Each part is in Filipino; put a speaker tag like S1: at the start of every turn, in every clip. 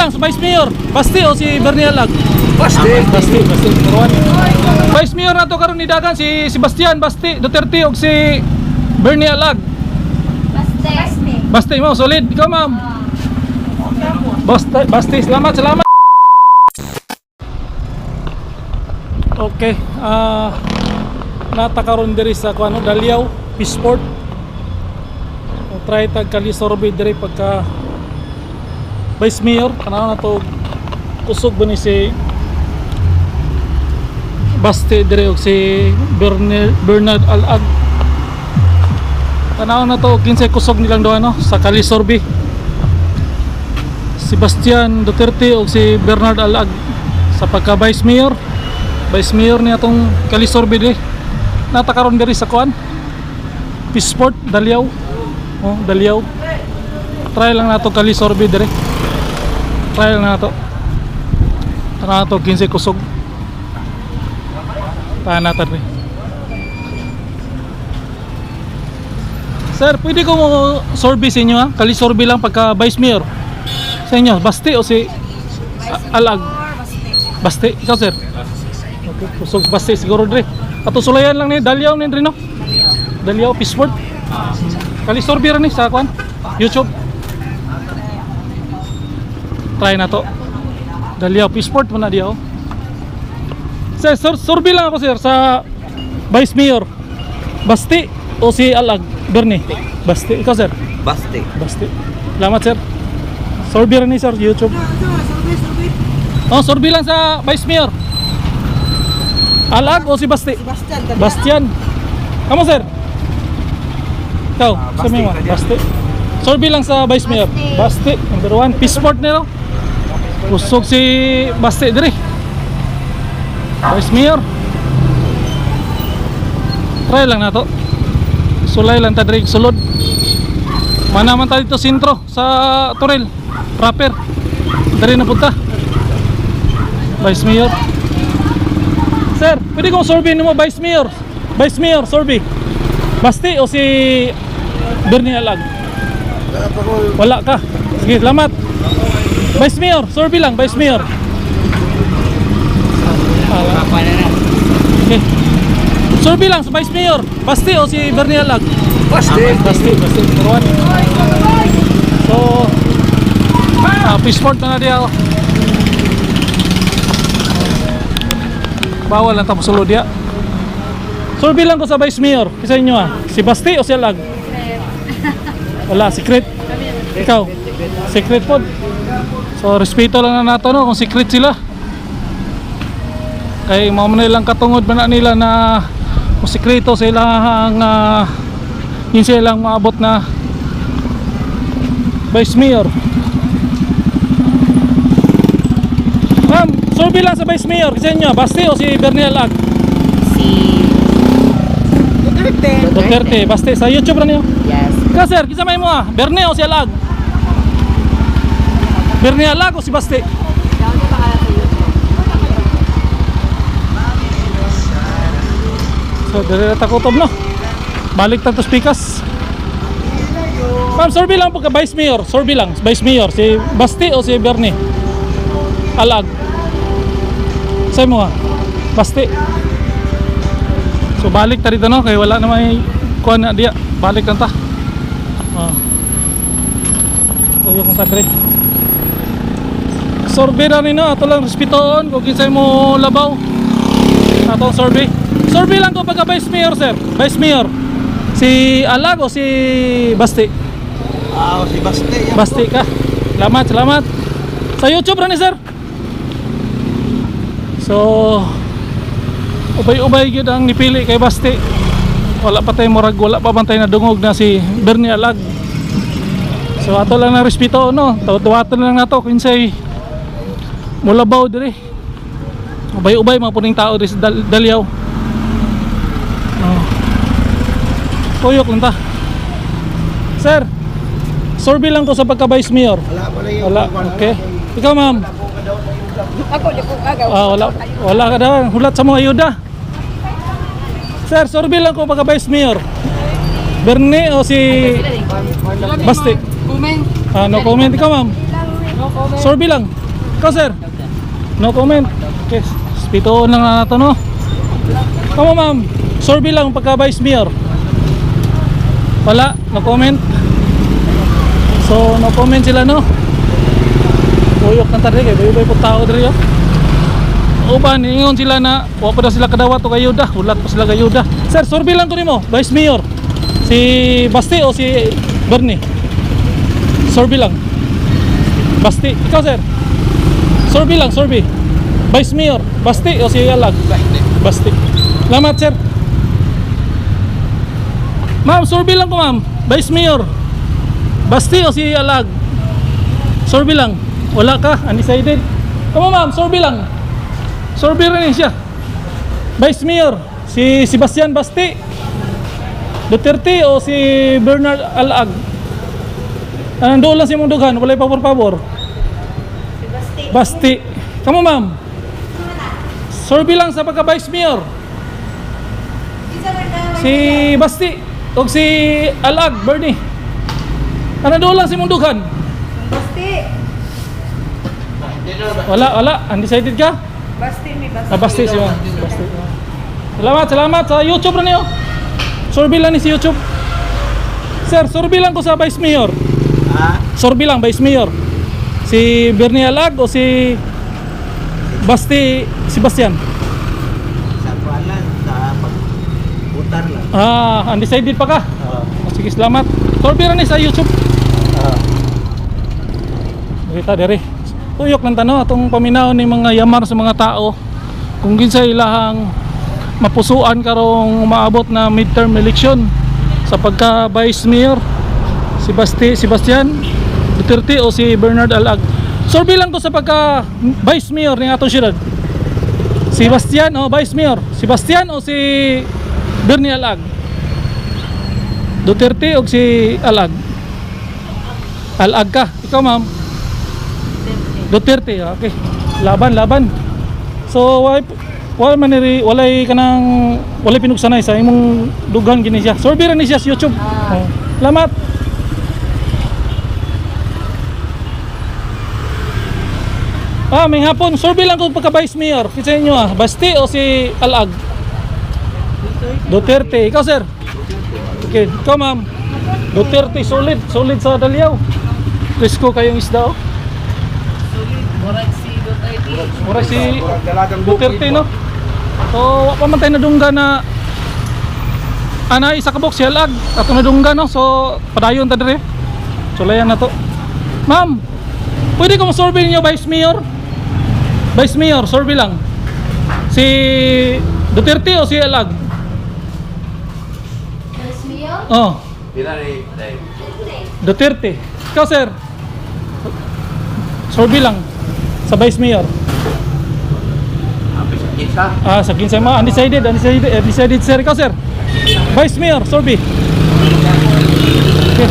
S1: lang Vice Mayor. Basti o si Bernie Alag?
S2: Basti.
S1: Basti, Basti. Turuan. Vice Mayor na to karon ni Dagan si Sebastian Basti Duterte og si Bernie Alag.
S3: Basta.
S1: Basti mo, solid. Ikaw ma'am. Basti, Basti, salamat, salamat. Okay, ah nata karon diri sa kuano Daliaw, Peaceport. O try tag kali sorbe diri pagka Vice Mayor kana na to kusog ba ni si Basti diri og si Bernard, Alag. Tanaw na to kinsay kusog nilang do ano sa Kalisorbi. Sebastian Duterte o si Bernard Alag sa pagka Vice Mayor. Vice Mayor niya atong Kalisorbi di. Natakaron diri sa kuan. Peaceport Daliaw. Oh, Daliaw. Try lang nato Kalisorbi diri. Try lang nato. Tanaw na to kinsay kusog. Tahan natin rin. Sir, pwede ko mo sorbi sa inyo ha? Kali sorbi lang pagka Vice Mayor. Sa inyo, Basti o si Alag? Basti. Ikaw sir? Okay, kusog Basti siguro dre. Ato sulayan lang ni Dalyaw ni dre no? Dalyaw Peaceport. Kali sorbi rin ni sa kwan? YouTube. Try na to. Dalyaw Peaceport mo na diyaw. Sir, sir, sorbi lang ako sir sa Vice Mayor. Basti o si Alag? Bernie? Basti. Ikaw sir?
S2: Basti.
S1: Basti. Salamat sir. Sorbi rin ni sir, YouTube. Oh, sorbi lang sa Vice Mayor. Alag o si Basti?
S4: Bastian,
S1: Bastian. Kamu sir? Ikaw, sa
S2: Basti,
S1: mo.
S2: kanya.
S1: Basti. Sorbi lang sa Vice Mayor. Basti. Number one. Peaceport nila. Usog si Basti diri. Vice Mayor. Try lang na to. Sulay lang ta diri sulod. Mana man tayo dito sentro sa Torel. Proper. Dari na punta. Vice Mayor. Sir, pwede kong sorbi mo Vice Mayor. Vice Mayor, sorbi. Basti o si Bernie Alag? Wala ka. Sige, salamat. Vice Mayor, sorbi lang, Vice Mayor. Ah, Okay. Sorbi lang sa Vice Mayor. Basti o si Bernie Alag?
S2: Basti.
S1: Basti, basti. Turuan. So, ah, Peaceport na na diya. oh. Bawal lang tapos sulod diya. Survey lang ko sa Vice Mayor. Kisa inyo ah. Si Basti o si Alag? Wala, secret. Ikaw? Secret po. So, respeto lang na nato no kung secret sila. Kay mo man nilang katungod ba na nila na kung sekreto sila ang uh, yun silang maabot na Vice Mayor. Ma'am, survey lang sa Vice Mayor. Kasi inyo, Basti o si Bernie Alag?
S3: Si...
S4: Duterte.
S1: Duterte, Basti. Sa YouTube na niyo.
S3: Yes.
S1: Ka sir, kisa may mo ah. Bernie o si Alag? Bernie Alag o si Basti? So, dire na takotob no. Balik to speakers. Ma'am, survey lang po ka Vice Mayor. Survey lang, Vice Mayor. Si Basti o si Bernie? Alag. Say mo ha. Basti. So balik ta dito no kay wala na may kuan na diya. Balik lang ta. Ah. Tuyo kong sagre. Survey na rin no, ato lang respeton kung kinsay mo labaw. Atong survey. Survey lang ko pagka Vice Mayor sir. Vice Mayor. Si Alag o si Basti?
S2: Ah, si Basti. yan
S1: Basti ka. Salamat, salamat. Sa YouTube rin sir. So, ubay-ubay gyud ang nipili kay Basti. Wala pa tayo murag, wala pa man tayo nadungog na si Bernie Alag. So ato lang na respeto no. Tawat-tawatan lang nato kinsay mulabaw diri. Ubay-ubay mga puning tao diri sa Dal- Dalyaw. Oh. Tuyok lang ta. Sir, survey lang ko sa pagka Vice Mayor.
S2: Wala pala yung
S1: Wala, okay. Ikaw ma'am,
S4: Ako, di ko agaw.
S1: ah, wala, wala ka daw. Hulat sa mga ayuda. Sir, survey lang ko pagka Vice Mayor. Bernie o si Basti?
S4: Comment.
S1: Ah, no comment. Ikaw ma'am?
S4: No comment.
S1: Sorby lang. Ikaw, sir? No comment. Okay, spitoon lang na nato, no? Kamu, ma'am. Sorby lang pagka vice mayor. Wala, no comment. So, no comment sila, no? Uyok ng tari, kay bayo-bayo po tao diri, oh. Uban, ingon sila na wa pa daw sila kadawat o kayuda, ulat pa sila kayuda. Sir, sorby lang ko nimo, Vice Mayor. Si Basti o si Bernie? Sorby lang. Basti, ikaw sir. Sorby lang, sorby. Vice Mayor, Basti o si Alag? Basti. Salamat sir. Ma'am, sorby lang ko ma'am. Vice Mayor. Basti o si Alag? Sorby lang. Wala ka, undecided. Kamu ma'am, sorby lang. Sorby rin siya. Vice Mayor, si Sebastian Basti. Duterte o si Bernard Alag. Nandoon lang si mong dughan, walay pabor-pabor. Basti. Kamu ma'am. Sorby lang sa pagka Vice Mayor. Si Basti o si Alag, Bernie. Nandoon lang si mong dughan.
S4: Basti.
S1: Wala, wala. Undecided ka?
S4: Basti mi basti.
S1: Ah, basti siya. Basti. Salamat, salamat sa YouTube na niyo. Survey lang ni si YouTube. Sir, survey lang ko sa Vice Mayor.
S2: Ha?
S1: Survey lang, Vice Mayor. Si Bernie Alag o si Basti Sebastian?
S2: Sa kualan, sa pagbutar lang.
S1: Ah, undecided pa ka?
S2: Oo.
S1: Oh, sige, salamat. Lang ni sa YouTube.
S2: Oo.
S1: Kita dere. Tuyok lang tano atong paminaw ni mga yamar sa mga tao. Kung kinsa ilahang mapusuan karong maabot na midterm election sa pagka vice mayor si Basti Sebastian Duterte o si Bernard Alag. Survey lang ko sa pagka vice mayor ni atong syudad. Si Sebastian o vice mayor, Sebastian o si Bernie Alag. Duterte o si Alag. Alag ka. Ikaw ma'am. Duterte, okay. Laban, laban. So, wala wala man niri, walay kanang walay pinugsanay sa imong dughan gini siya. Survey ra ni siya sa YouTube. Oh. Salamat. Ah, may hapon. Survey lang ko pagka Vice Mayor. Kita inyo ah. Basti o si Alag? Duterte. Ikaw, sir? Okay. Ikaw, ma'am? Duterte. Solid. Solid sa Daliaw. Presko kayong isda, oh. Mura si Duterte no. So wa pa man tayo nadungga na ana isa ka box si Halag ato nadungga no. So padayon ta dire. Sulayan na to. Ma'am, pwede ko mo-survey niyo Vice Mayor? Vice Mayor, survey lang. Si Duterte o si Halag?
S3: Vice Mayor?
S1: Oh,
S3: Duterte.
S1: Duterte. Ikaw sir. Survey lang sa Vice Mayor. Ah, sa kinsa mo, undecided, undecided, undecided sir. Ikaw sir. Vice Mayor, Sorby. Okay.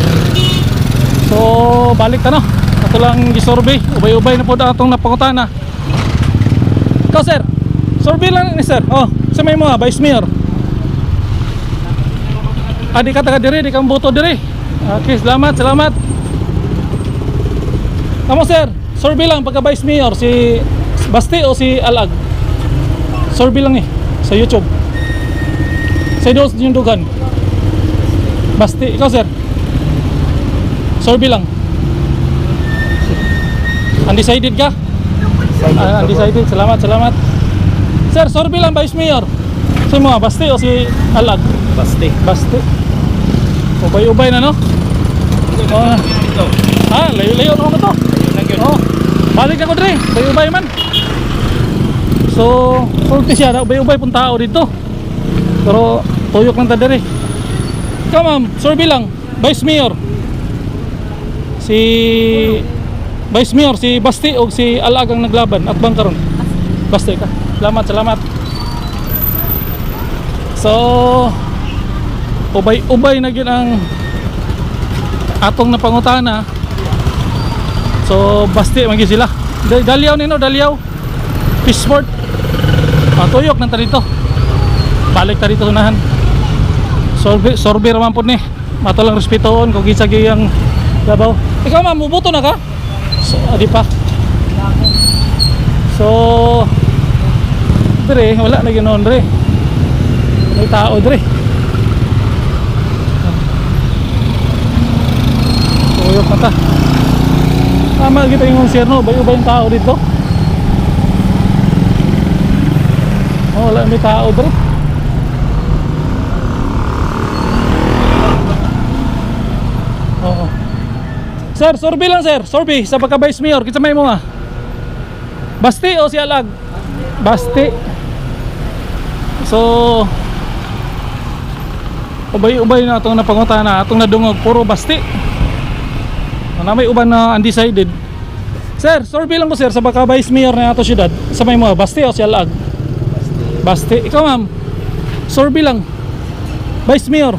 S1: So, balik ta no. Ato lang gisurvey, ubay-ubay na po na atong napangutana. Ikaw sir. Survey lang ni sir. Oh, sa may mga Vice Mayor. Ah, di ka taga diri, di ka boto diri. Okay, salamat, salamat. Kamu sir, survey lang pagka Vice Mayor si Basti o si Alag. Survey lang eh sa YouTube. Sa dos yung dugan. Basti, ikaw sir. Survey lang. Undecided ka? Ah, undecided. Salamat, salamat. Sir, survey lang Vice Mayor. Si mo, Basti o si Alag?
S2: Basti.
S1: Basti. Ubay-ubay na no? Oh, ah, layo-layo ko to. Oh, balik ako dre. Ubay-ubay man. So, sulti siya na ubay-ubay pun tao dito. Pero tuyok lang ta dere. Ikaw ma'am, survey lang. Vice Mayor. Si Vice Mayor, si Basti o si Alag ang naglaban at bang karon? Basti ka. Salamat, salamat. So, ubay-ubay na gyud ang atong napangutana. So, Basti man sila. Da- Dalyaw nino, dalyaw. Fishport. Ah, tuyok nang dito. Balik ta dito unahan. Sorbe, sorbe raman po ni. Mato lang respetoon kung kinsa gyud ang labaw. Ikaw ma'am, mubuto na ka? So, adi pa. So, dire, wala na ganoon dire. May tao dire. Tuyok mata. Tama kita yung sir no, bayo ba yung tao dito? Oh, wala may tao dire. Oo. Sir, sorbi lang sir. Sorbi sa pagka-vice mayor. Kita may mo nga. Basti o si Alag? Basti. So Ubay-ubay na itong napanguta na atong nadungog puro basti. Na may uban na undecided. Sir, sorbi lang ko sir sa pagka vice mayor na ato syudad. Sa may mo, basti o si Alag? Basti. Ikaw ma'am. Sorbi lang. Vice mayor.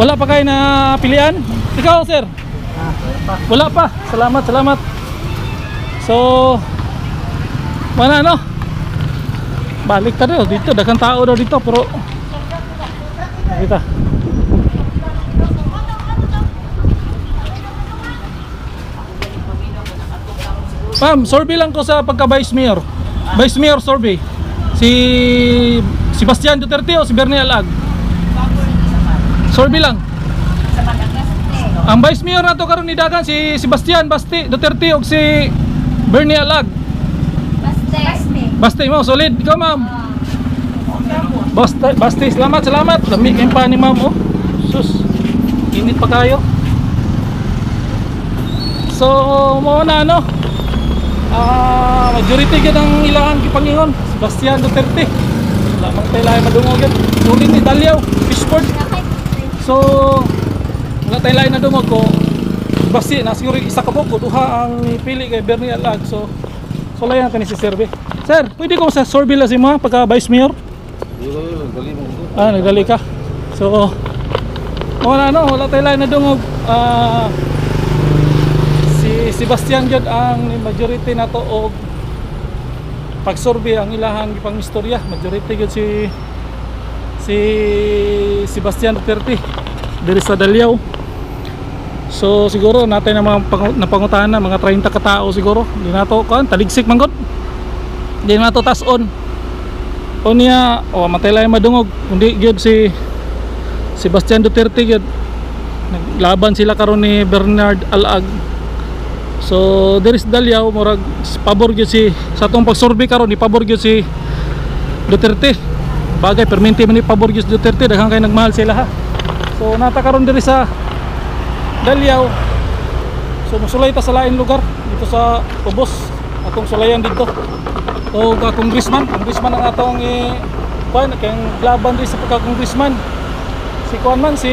S1: Wala pa kayo na pilian? Ikaw sir. Wala pa. Salamat, salamat. So, wala no? Balik ta daw dito. Daghang tao daw dito pero kita. Ma'am, survey lang ko sa pagka Vice Mayor. Vice Mayor survey. Si Sebastian Duterte o si Bernie Alag? Survey lang. Ang Vice Mayor na to karon ni Dagan si Sebastian Basti Duterte o si Bernie Alag.
S3: Baste. Baste.
S1: Basti mo, solid. Ikaw ma'am. Basti, Basti, salamat, salamat. Lami kayong pa ni ma'am, oh. Sus, init pa kayo. So, mo na, ano? Ah, majority gid ang ilangan kipangingon. Sebastian Duterte. Lamang tayo lahi madungog yan. Sulit ni Dalyaw, Fishport. So, wala tayo lahi na dungog ko. Basti, na siguro isa ka po. Duha ang pili kay Bernie Alag. So, so layan natin si Sir. Sir, pwede ko sa lang si mo pagka Vice Mayor? Ah, nagdali ka. So, wala no, wala tayo lahi na dungog. Ah, si Sebastian Jod ang majority na to og pagsurvey ang ilahang gipang istorya majority gyud si si Sebastian Duterte diri sa Dalyaw so siguro natin na mga pang- napangutahan na mga 30 katao siguro. Di na to kan taligsik man gud di na to tas-on o niya o matay lang madungog. Kundi gyud si Sebastian Duterte gyud naglaban sila karon ni Bernard Alag So there is Dalyaw murag pabor gyud si sa atong pagsurvey karon ni pabor gyud si Duterte. Bagay perminti man ni pabor gyud si Duterte. Daghang kay nagmahal sila ha. So nata karon diri sa Dalyaw. So musulay ta sa lain lugar dito sa Ubos. Atong sulayan dito. O ka congressman, congressman ang atong i kuan kay laban diri sa pagka congressman. Si kuan man si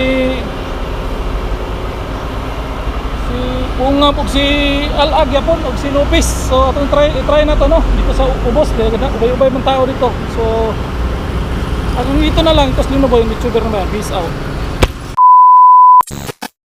S1: si kung nga po si Alag yapon og si Lopez so atong try try na to no? Dito sa ubos ubay-ubay man tao dito. So ang ito na lang tapos lima ba yung YouTuber na yan peace out